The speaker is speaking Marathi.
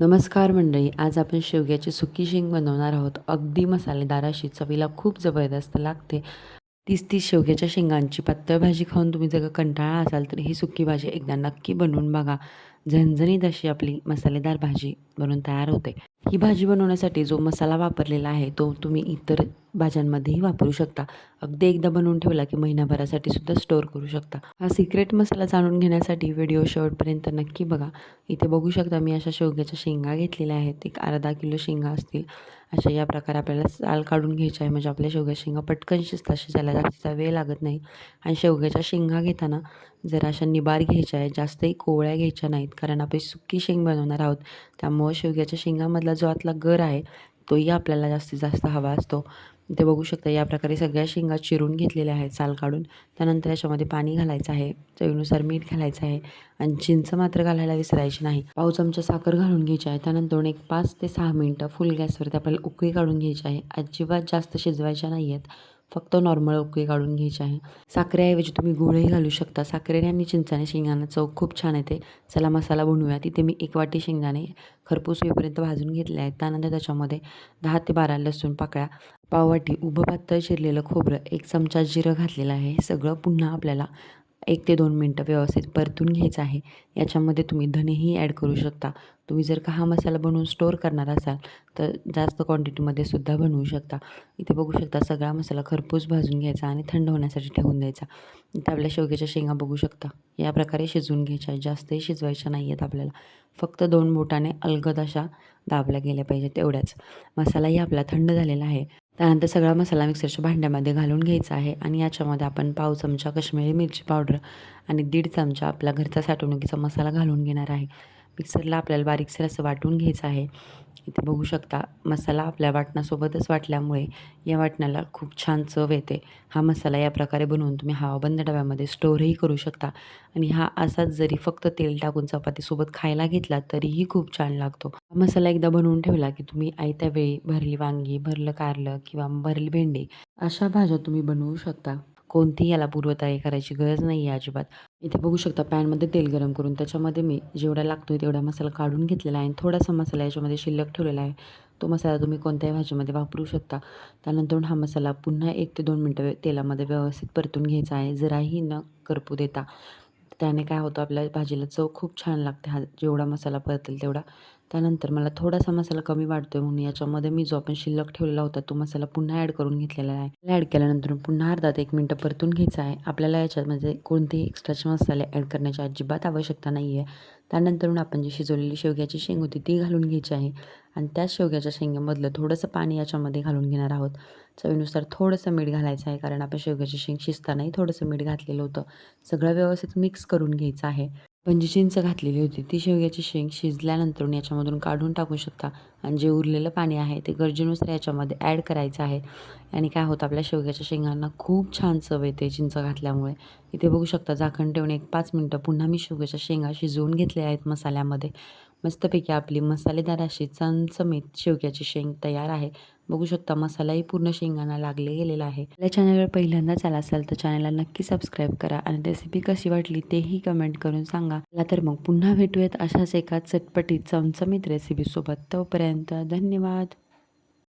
नमस्कार मंडळी आज आपण शेवग्याची सुकी शेंग बनवणार आहोत. अगदी मसालेदार अशी चवीला खूप जबरदस्त लागते. तीस तीस शेवग्याच्या शेंगांची पातळ भाजी खाऊन तुम्ही जर कंटाळा असाल तर ही सुकी भाजी एकदा नक्की बनवून बघा. झणझणीत अशी आपली मसालेदार भाजी बनवून तयार होते. ही भाजी बनवण्यासाठी जो मसाला वापरलेला आहे तो तुम्ही इतर भाज्यांमध्येही वापरू शकता. अगदी एकदा बनवून ठेवला की महिनाभरासाठी सुद्धा स्टोअर करू शकता. हा सिक्रेट मसाला जाणून घेण्यासाठी व्हिडिओ शेवटपर्यंत नक्की बघा. इथे बघू शकता मी अशा शेवग्याच्या शेंगा घेतलेल्या आहेत. एक अर्धा किलो शेंगा असतील. अशा या प्रकारे आपल्याला साल काढून घ्यायच्या आहे. म्हणजे आपल्या शेवग्या शेंगा पटकन शिजतात. शिजायला जास्तीचा वेळ लागत नाही. आणि शेवग्याच्या शेंगा घेताना जरा अशा निबार घ्यायच्या आहेत. जास्तही कोवळ्या घ्यायच्या नाहीत. कारण आपण सुकी शेंग बनवणार आहोत. त्यामुळं शेवग्याच्या शेंगामधला जो आतला गर आहे तोही आपल्याला जास्तीत जास्त हवा असतो. ते बघू शकता या प्रकारे सगळ्या शेंगा चिरून घेतलेल्या आहेत साल काढून. त्यानंतर याच्यामध्ये पाणी घालायचं आहे चवीनुसार मीठ घालायचं आहे आणि चिंच मात्र घालायला विसरायची नाही. पाव चमचा साखर घालून घ्यायची आहे. त्यानंतर एक पाच ते सहा मिनटं फुल गॅसवरती आपल्याला उकळी काढून घ्यायची आहे. अजिबात जास्त शिजवायच्या नाही आहेत. फक्त नॉर्मल उकळी काढून घ्यायची आहे. साखरेऐवजी तुम्ही गुळही घालू शकता. साखरेने आणि चिंचाने शेंगदाणा चव खूप छान येते. चला मसाला बनवूया तिथे मी एक वाटी शेंगदाणे खरपूस होईपर्यंत भाजून घेतले आहेत. त्यानंतर त्याच्यामध्ये दहा ते बारा लसूण पाकळ्या पाववाटी उभं पातळ चिरलेलं खोबरं एक चमचा जिरं घातलेलं आहे. सगळं पुन्हा आपल्याला एक ते दोन मिनटं व्यवस्थित परतून घ्यायचं आहे. याच्यामध्ये तुम्ही धनेही ॲड करू शकता. तुम्ही जर का हा मसाला बनवून स्टोअर करणार असाल तर जास्त क्वांटिटीमध्ये सुद्धा बनवू शकता. इथे बघू शकता सगळा मसाला खरपूस भाजून घ्यायचा आणि थंड होण्यासाठी ठेवून द्यायचा. इथे आपल्या शेवग्याच्या शेंगा बघू शकता. या प्रकारे शिजवून घ्यायच्या जास्तही शिजवायच्या नाही आहेत आपल्याला. फक्त दोन बोटाने अलगद अशा दाबल्या गेल्या पाहिजेत तेवढ्याच. मसालाही आपला थंड झालेला आहे. त्यानंतर सगळा मसाला मिक्सरच्या भांड्यामध्ये घालून घ्यायचा आहे आणि याच्यामध्ये आपण पाव चमचा कश्मीरी मिरची पावडर आणि दीड चमचा आपला घरचा साठवणुकीचा मसाला घालून घेणार आहे. मिक्सरला आपल्याला बारीकसर असं वाटून घ्यायचं आहे. इथे बघू शकता मसाला आपल्या वाटणासोबतच वाटल्यामुळे या वाटणाला खूप छान चव येते. हा मसाला या प्रकारे बनवून तुम्ही हवाबंद डब्यामध्ये स्टोअरही करू शकता. आणि हा असाच जरी फक्त तेल टाकून चपातीसोबत खायला घेतला तरीही खूप छान लागतो. हा मसाला एकदा बनवून ठेवला की तुम्ही आयत्या वेळी भरली वांगी भरलं कारलं किंवा भरली भेंडी अशा भाज्या तुम्ही बनवू शकता. कोणतीही याला पूर्वतयारी करायची गरज नाही आहे अजिबात. इथे बघू शकता पॅनमध्ये तेल गरम करून त्याच्यामध्ये मी जेवढा लागतो आहे तेवढा मसाला काढून घेतलेला आहे आणि थोडासा मसाला याच्यामध्ये शिल्लक ठेवलेला आहे. तो मसाला तुम्ही कोणत्याही भाजीमध्ये वापरू शकता. त्यानंतर हा मसाला पुन्हा एक ते दोन मिनटं तेलामध्ये व्यवस्थित परतून घ्यायचा आहे. जराही न करपू देता. त्याने काय होतं आपल्या भाजीला चव खूप छान लागते. हा जेवढा मसाला परतेल तेवढा. त्यानंतर मला थोडासा मसाला कमी वाटतो आहे म्हणून याच्यामध्ये मी जो आपण शिल्लक ठेवलेला होता तो मसाला पुन्हा ॲड करून घेतलेला आहे. ॲड केल्यानंतर पुन्हा अर्धा ते एक मिनटं परतून घ्यायचा आहे. आपल्याला याच्यामध्ये कोणतेही एक्स्ट्राचे मसाले ॲड करण्याची अजिबात आवश्यकता नाही आहे त्यानंतरून आपण जी शिजवलेली शेवग्याची शेंग होती ती घालून घ्यायची आहे. आणि त्याच शेवग्याच्या शेंगेमधलं थोडंसं पाणी याच्यामध्ये घालून घेणार आहोत. चवीनुसार थोडंसं मीठ घालायचं आहे कारण आपण शेवग्याची शेंग शिजतानाही थोडंसं मीठ घातलेलं होतं. सगळं व्यवस्थित मिक्स करून घ्यायचं आहे. पण जी चिंच घातलेली होती ती शेवग्याची शेंग शिजल्यानंतर याच्यामधून काढून टाकू शकता. आणि जे उरलेलं पाणी आहे ते गरजेनुसार याच्यामध्ये ॲड करायचं आहे. आणि काय होतं आपल्या शेवग्याच्या शेंगांना खूप छान चव येते चिंच घातल्यामुळे. इथे बघू शकता झाकण ठेवून एक पाच मिनटं पुन्हा मी शेवग्याच्या शेंगा शिजवून घेतल्या आहेत मसाल्यामध्ये. मस्तपैकी आपली मसालेदार अशी चमचमीत शेवग्याची शेंग तयार आहे. बघू शकता मसालाही पूर्ण शेंगांना लागले गेलेला आहे. आपल्या चॅनलवर पहिल्यांदाच आला असाल तर चॅनलला नक्की सबस्क्राईब करा आणि रेसिपी कशी वाटली तेही कमेंट करून सांगा. चला तर मग पुन्हा भेटूयात अशाच एका चटपटीत चमचमीत रेसिपीसोबत तोपर्यंत धन्यवाद.